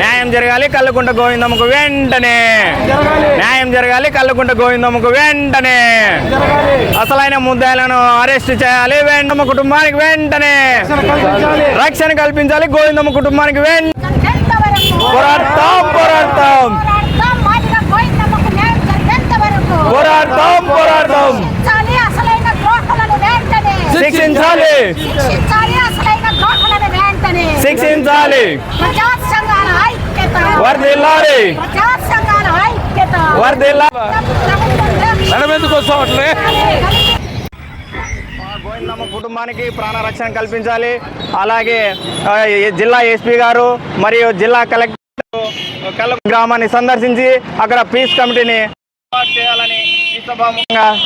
న్యాయం జరగాలి కళ్ళకుంట గోవిందమ్మకు వెంటనే. న్యాయం జరగాలి కళ్ళకుంట గోవిందమ్మకు వెంటనే. అసలైన ముద్దాయిలను అరెస్ట్ చేయాలి వెంటమ్మ కుటుంబానికి వెంటనే. రక్షణ కల్పించాలి. గోవిందమ్మ కుటుంబానికి వెంట పోరాడతాం పోరాడతాం. పోరాడతాం పోరాడతాం శిక్షించాలి శిక్షించాలి. వర్దిల్లాలి వర్దిల్లా ఎందుకు వస్తాం అట్లే? గోవిందమ్మ కుటుంబానికి ప్రాణ రక్షణ కల్పించాలి. అలాగే జిల్లా ఎస్పీ గారు మరియు జిల్లా కలెక్టర్ కల్ల గ్రామాన్ని సందర్శించి అక్కడ పీస్ కమిటీని చేయాలని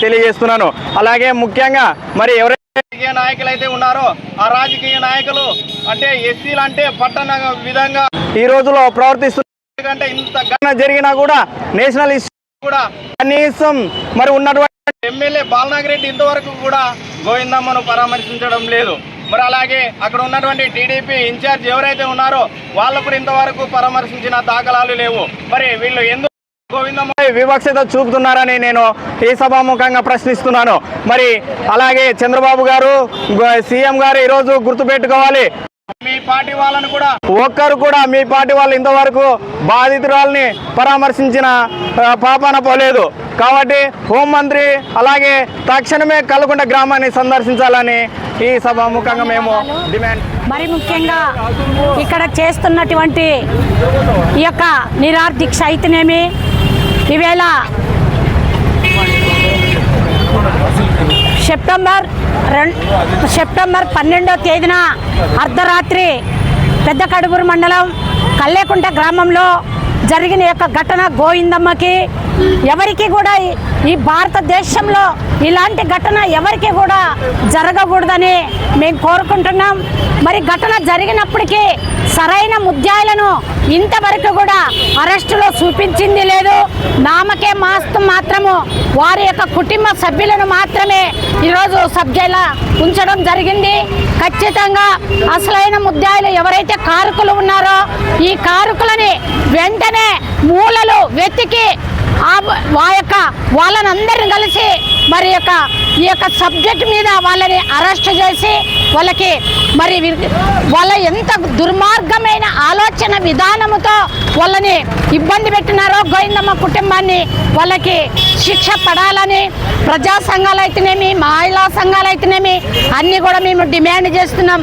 తెలియజేస్తున్నాను. అలాగే ముఖ్యంగా మరి ఎవరైతే రాజకీయ నాయకులు అయితే ఉన్నారో ఆ రాజకీయ నాయకులు అంటే ఎస్సీలు అంటే పట్టణ విధంగా ఈ రోజులో ప్రవర్తిస్తున్నారు ఎందుకంటే ఇంత ఘటన జరిగినా కూడా నేషనల్ ఇష్యూ కూడా కనీసం మరి ఉన్నటువంటి ఎమ్మెల్యే బాలనాగిరెడ్డి ఇంతవరకు కూడా గోవిందమ్మను పరామర్శించడం లేదు. మరి అలాగే అక్కడ ఉన్నటువంటి టీడీపీ ఇన్ఛార్జ్ ఎవరైతే ఉన్నారో వాళ్ళు కూడా ఇంతవరకు పరామర్శించిన దాఖలాలు లేవు. మరి వీళ్ళు ఎందుకు వివక్షత చూపుతున్నారని నేను ఈ సభాముఖంగా ప్రశ్నిస్తున్నాను. మరి అలాగే చంద్రబాబు గారు సీఎం గారు ఈరోజు గుర్తుపెట్టుకోవాలి. మీ పార్టీ వాళ్ళను కూడా ఒక్కరు కూడా మీ పార్టీ వాళ్ళు ఇంతవరకు బాధితురాల్ని పరామర్శించిన పాపాన పోలేదు. కాబట్టి హోంమంత్రి అలాగే తక్షణమే కల్గొండ గ్రామాన్ని సందర్శించాలని ఈ సభాముఖంగా మేము డిమాండ్ మరి ముఖ్యంగా ఇక్కడ చేస్తున్నటువంటి ఈ యొక్క నిరార్థిక్ష అయితేనేమి ఈవేళ సెప్టెంబర్ రెండు సెప్టెంబర్ పన్నెండో తేదీన అర్ధరాత్రి పెద్ద కడుపూరు మండలం కల్లేకుంట గ్రామంలో జరిగిన యొక్క ఘటన గోవిందమ్మకి ఎవరికి కూడా ఈ- భారతదేశంలో ఇలాంటి ఘటన ఎవరికి కూడా జరగకూడదని మేము కోరుకుంటున్నాం. మరి ఘటన జరిగినప్పటికీ సరైన ముద్దాయిలను ఇంతవరకు కూడా అరెస్టులో చూపించింది లేదు. నామకే మాస్తు మాత్రము వారి యొక్క కుటుంబ సభ్యులను మాత్రమే ఈరోజు సభ్యుల ఉంచడం జరిగింది. ఖచ్చితంగా అసలైన ముద్దాయిలు ఎవరైతే కారుకులు ఉన్నారో ఈ కారుకులని వెంటనే మూలలు వెతికి ఆ వా యొక్క వాళ్ళనందరిని కలిసి మరి యొక్క ఈ యొక్క సబ్జెక్ట్ మీద వాళ్ళని అరెస్ట్ చేసి వాళ్ళకి మరి వాళ్ళ ఎంత దుర్మార్గమైన ఆలోచన విధానముతో వాళ్ళని ఇబ్బంది పెట్టినారో గోవిందమ్మ కుటుంబాన్ని వాళ్ళకి శిక్ష పడాలని ప్రజా సంఘాలు అయితేనేమి మహిళా సంఘాలు అయితేనేమి అన్నీ కూడా మేము డిమాండ్ చేస్తున్నాం.